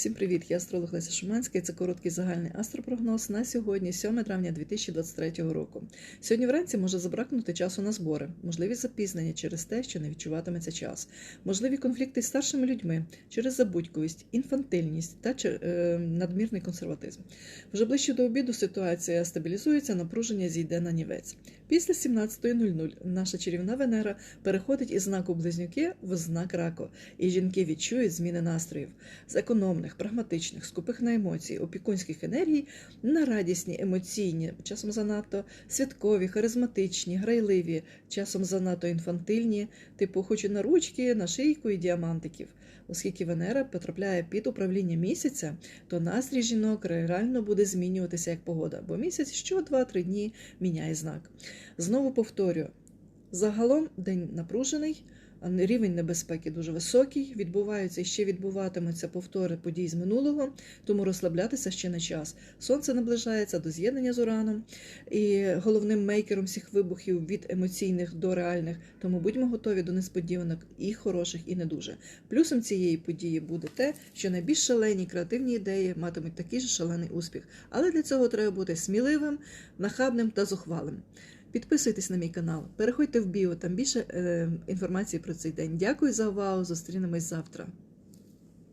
Всім привіт! Я астролог Леся Шуманська. і Це короткий загальний астропрогноз на сьогодні, 7 травня 2023 року. Сьогодні вранці може забракнути часу на збори, можливість запізнення через те, що не відчуватиметься час, можливі конфлікти з старшими людьми через забудьковість, інфантильність та е, надмірний консерватизм. Вже ближче до обіду ситуація стабілізується, напруження зійде на нівець. Після 17.00 наша чарівна Венера переходить із знаку близнюки в знак раку, і жінки відчують зміни настроїв з економних, прагматичних, скупих на емоції, опікунських енергій на радісні, емоційні, часом занадто святкові, харизматичні, грайливі, часом занадто інфантильні, типу хочу на ручки, на шийку і діамантиків. Оскільки Венера потрапляє під управління місяця, то настрій жінок реально буде змінюватися як погода, бо місяць що 2-3 дні міняє знак. Знову повторюю: загалом день напружений. Рівень небезпеки дуже високий, відбуваються і ще відбуватимуться повтори подій з минулого, тому розслаблятися ще не час. Сонце наближається до з'єднання з ураном і головним мейкером всіх вибухів від емоційних до реальних. Тому будьмо готові до несподіванок і хороших, і не дуже. Плюсом цієї події буде те, що найбільш шалені креативні ідеї матимуть такий же шалений успіх. Але для цього треба бути сміливим, нахабним та зухвалим. Підписуйтесь на мій канал, переходьте в біо, там більше е, інформації про цей день. Дякую за увагу. Зустрінемось завтра.